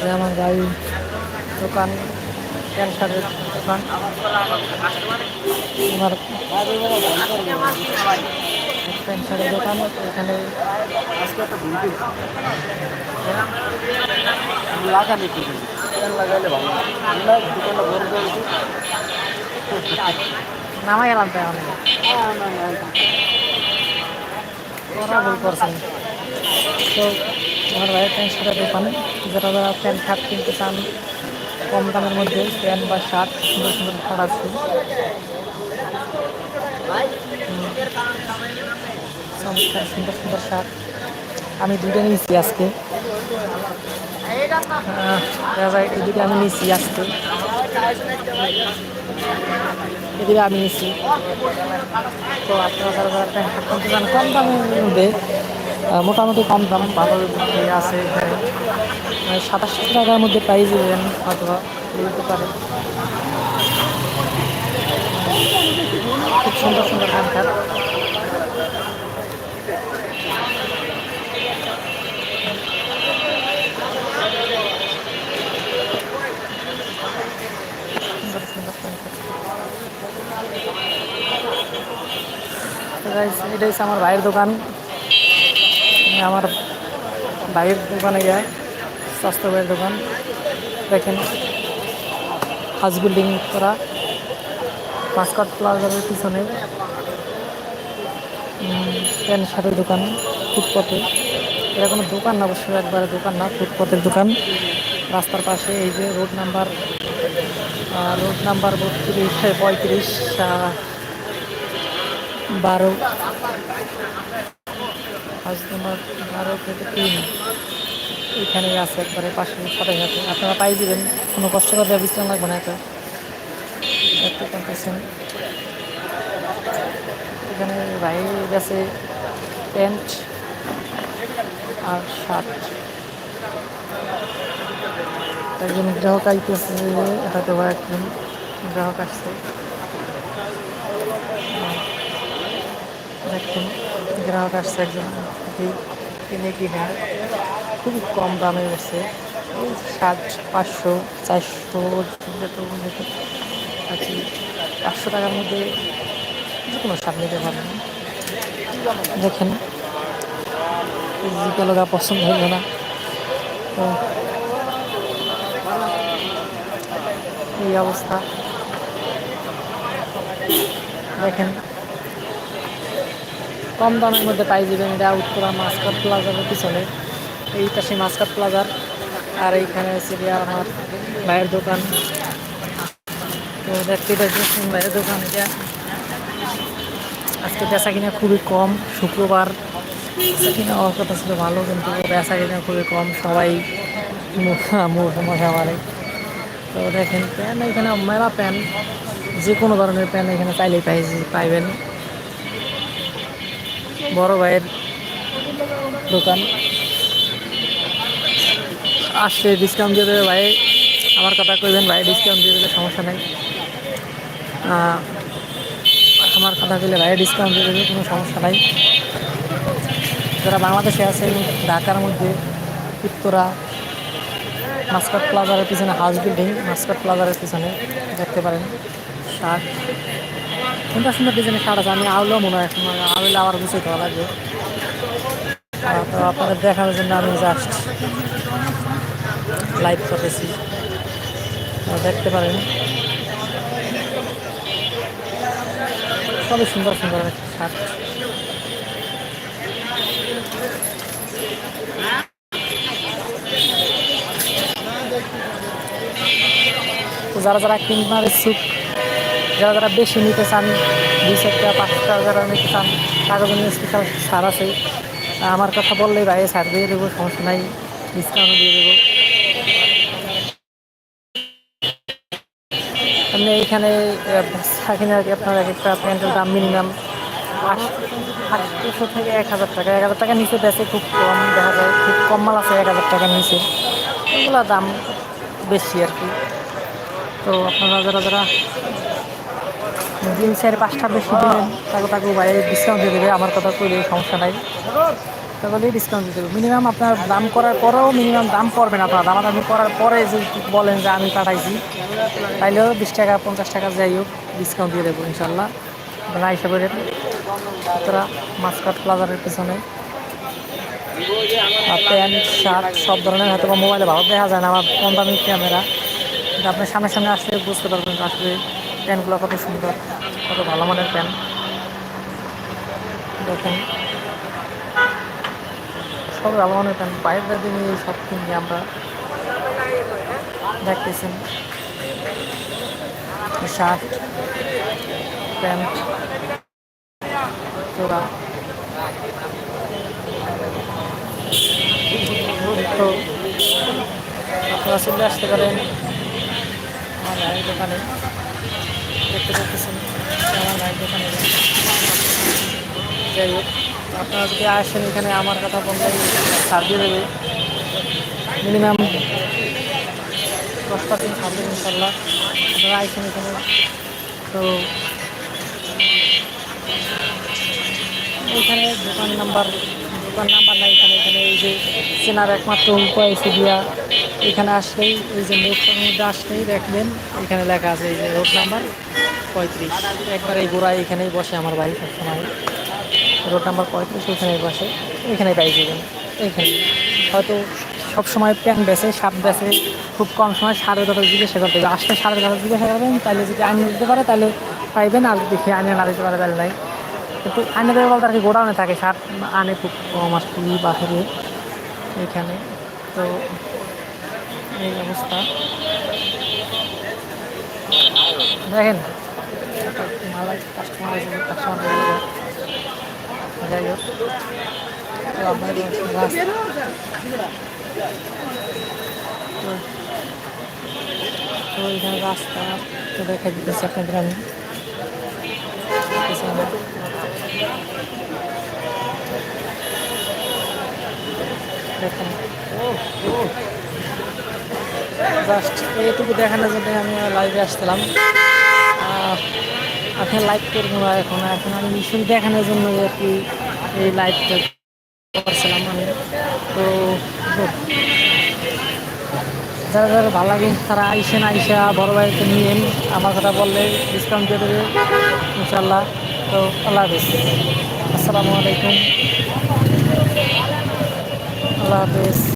যে আমার ভাই দোকান প্যান্ট শার্টের দোকান। আমার প্যান্ট শার্টের দোকান, এখানে লাগানি লাগাইলে ভালো আমরা করে দিই গেলাম তাই অনেক। ওরা ভুল করছেন তো আমার ভাইয়ের প্যান্ট শার্টের দোকানে যারা যারা প্যান্ট শার্ট কিনতে চান, কম দামের মধ্যে প্যান্ট বা শার্ট সুন্দর সুন্দর শার্ট আছে। সুন্দর সুন্দর শার্ট। আমি দুটো নিয়েছি আজকে। দুটো আমি নিয়েছি আজকে। এদিকে আমি নিয়েছি। তো আপনারা যারা প্যান্ট শার্ট কিনতে চান, কম দামের মধ্যে মোটামুটি কম দাম ভালো আছে এখানে। সাতাশ টাকার মধ্যে প্রাইস দেবেন হয়তো বা দিতে পারে খুব সুন্দর সুন্দর guys, এটা আমার ভাইয়ের দোকান। আমার ভাইয়ের দোকানে গিয়ে স্বাস্থ্য ভাইয়ের দোকান। দেখেন, হাউস বিল্ডিং করা, মাস্কট প্লাজারের পিছনে প্যান্ট শার্টের দোকান ফুটপথে এটা কোনো দোকান না অবশ্যই একবারে দোকান না ফুটপথের দোকান। রাস্তার পাশে এই যে রোড নাম্বার রোড নাম্বার বত্রিশ, পঁয়ত্রিশ বারো। হাউস নাম্বার বারো থেকে তিন। এখানেই আছে একবারে পাশে সাথে সাথে আপনারা পাই দিবেন, কোনো কষ্ট করে বিশ্রাম লাগবে না এটা দেখতে পাচ্ছেন এখানে বাইরে গেছে প্যান্ট আর শার্ট। একজন গ্রাহক আইতেছে হয়তো বা একজন গ্রাহক আসছে। দেখুন গ্রাহক আসছে, একজন কিনে কিনে খুবই কম দামে ওই ষাট পাঁচশো, চারশো, যত যেত আছে পাঁচশো টাকার মধ্যে যে কোনো শাক নিতে পারেন। দেখেন জিকালোগা পছন্দ হইল না। এই অবস্থা। দেখেন কম দামের মধ্যে পাই যাবেন এটা উত্তরা মাস্কাট প্লাজারের পিছনে। এই পাশে মাস্কাট প্লাজার। আর এইখানে গিয়ে আমার ভাইয়ের দোকান। তো দেখতে পাচ্ছেন ভাইয়ের দোকান এটা। আজকে বেচা কিনা খুবই কম, শুক্রবার। বেচা কিনা হওয়ার কথা ছিল ভালো, কিন্তু বেচা কিনা খুবই কম, সবাই মশা মারে তো দেখেন, প্যান এখানে, মেলা প্যান। যে কোনো ধরনের প্যান এখানে চাইলেই পাই পাইবেন। বড় ভাইয়ের দোকান। আসলে ডিসকাউন্ট দিয়ে দেবে ভাই। আমার কথা কইবেন, ভাই ডিসকাউন্ট দিয়ে দেবে সমস্যা নেই। আমার কথা কইলে ভাই ডিসকাউন্ট দিয়ে দেবে কোনো সমস্যা নাই। যারা বাংলাদেশে আছেন ঢাকার মধ্যে উত্তরা, মাস্কাট প্লাজারের পিছনে হাউস বিল্ডিং মাস্কাট প্লাজারের পিছনে, দেখতে পারেন, শার্ট। সুন্দর সুন্দর ডিজাইনের শার্ট আছে আমি আউলেও মনে হয় এখন আউলে আবার গুছিয়ে দেওয়া লাগবে তো আপনাদের দেখানোর জন্য আমি জাস্ট লাইভ করতেছি। দেখতে পারেন। সবই সুন্দর সুন্দর শার্ট। যারা যারা কিনবার ইচ্ছুক যারা যারা বেশি নিতে চান, দুই চারটা পাঁচটা যারা নিতে চান কাগজ নিয়ে স্পেশাল ছাড় আছে। আমার কথা বললেই ভাই ছাড় দিয়ে দেবো, সমস্যা নাই ডিসকাউন্ট দিয়ে দেবো। এমনি এইখানে থাকেন আপনার এক একটা প্যান্টের দাম মিনিমাম আটশোশো থেকে এক হাজার টাকা। এক হাজার টাকার নিচে বেচে খুব কম দেখা যায়, খুব কম মাল আছে এক হাজার টাকার নিচে। এগুলো দাম বেশি আর কি। তো আপনারা যারা যারা দিন চার পাঁচটা বেশি দেবেন তাকে তাকে বাইরে ডিসকাউন্ট দিয়ে দেবে, আমার কথা কইলে সমস্যা নাই। তাহলে ডিসকাউন্ট দিতে হবে মিনিমাম আপনার দাম করার পরেও মিনিমাম দাম করবেন আপনার। দামাদামি করার পরে যে বলেন যে আমি পাঠাইছি, তাইলেও বিশ টাকা, পঞ্চাশ টাকা যাই হোক ডিসকাউন্ট দিয়ে দেবো ইনশাল্লাহ। আপনারা হিসাবে উত্তরা মাসকাট প্লাজারের পেছনে প্যান্ট, শার্ট, সব ধরনের হয়তো মোবাইলে ভালো দেখা যায় না, আমার কম দামি ক্যামেরা। আপনি সামনে সামনে আসলে বুঝতে পারবেন, আসলে প্যান্টগুলো কত সুন্দর, কত ভালো মানের প্যান্ট। দেখেন। সব ভালো মানের প্যান্ট। বাইরের দিনে সব কিনে আমরা দেখতেছেন শার্ট, প্যান্ট তো আপনারা চলে আসতে পারেন। আমার দোকানে। দেখতে পাচ্ছেন আমার ভাইয়ের দোকানে যাই হোক, আপনারা যদি আসেন এখানে, আমার কথা বললে ছাড় দিয়ে দেবে। মিনিমাম দশ পার্সেন্ট ছাড় দেবে ইনশাল্লাহ আপনারা আসেন এখানে। তো এখানে দোকান নাম্বার দোকান নাম্বার নাই এখানে। এখানে এই যে চেনার একমাত্র উপায় দিয়া এখানে আসলেই, এই যে নেটটার মধ্যে আসলেই দেখবেন, এখানে লেখা আছে এই যে রোড নাম্বার। পঁয়ত্রিশ। একবার এই গোড়ায় এখানেই বসে আমার বাড়ি সবসময়। রোড নাম্বার পঁয়ত্রিশ এখানেই বসে। এখানেই পাই যাবেন এইখানে। হয়তো সবসময় প্যান্ট বেছে, সাপ বেছে, খুব কম সময় সাড়ে কথা জিজ্ঞাসা করতে হবে। আসলে সাড়ে কথা জিজ্ঞাসা করবেন, তাহলে যদি আইনে দিতে পারে, তাহলে পাইবেন। আর দেখে আইনে না দিতে পারে, তাহলে নাই। কিন্তু আনে দেবে বলতে আর কি গোডাউনে থাকে, সার আনে খুব কম কি বাহিরে। এখানে তো এই অবস্থা। দেখেন কাস্টমার কাস্টমার যাই হোক তো আপনার তো এখানে রাস্তা, তো দেখা দিতেছি আপনাদের আমি। দেখেন। জাস্ট এইটুকু দেখানোর জন্য আমি লাইভে আসছিলাম। আপনি লাইভ করব এখন। এখন আমি শুধু দেখানোর জন্য আর কি এই লাইভটা করছিলাম আমি। তো যারা যারা ভালো লাগে তারা আইসেন আইসা বড় ভাইকে নিয়েন আমার কথা বললে ডিসকাউন্ট দিয়ে দেবে ইনশাল্লাহ তো আল্লাহ হাফিজ। আসসালামু আলাইকুম। আল্লাহ হাফিজ।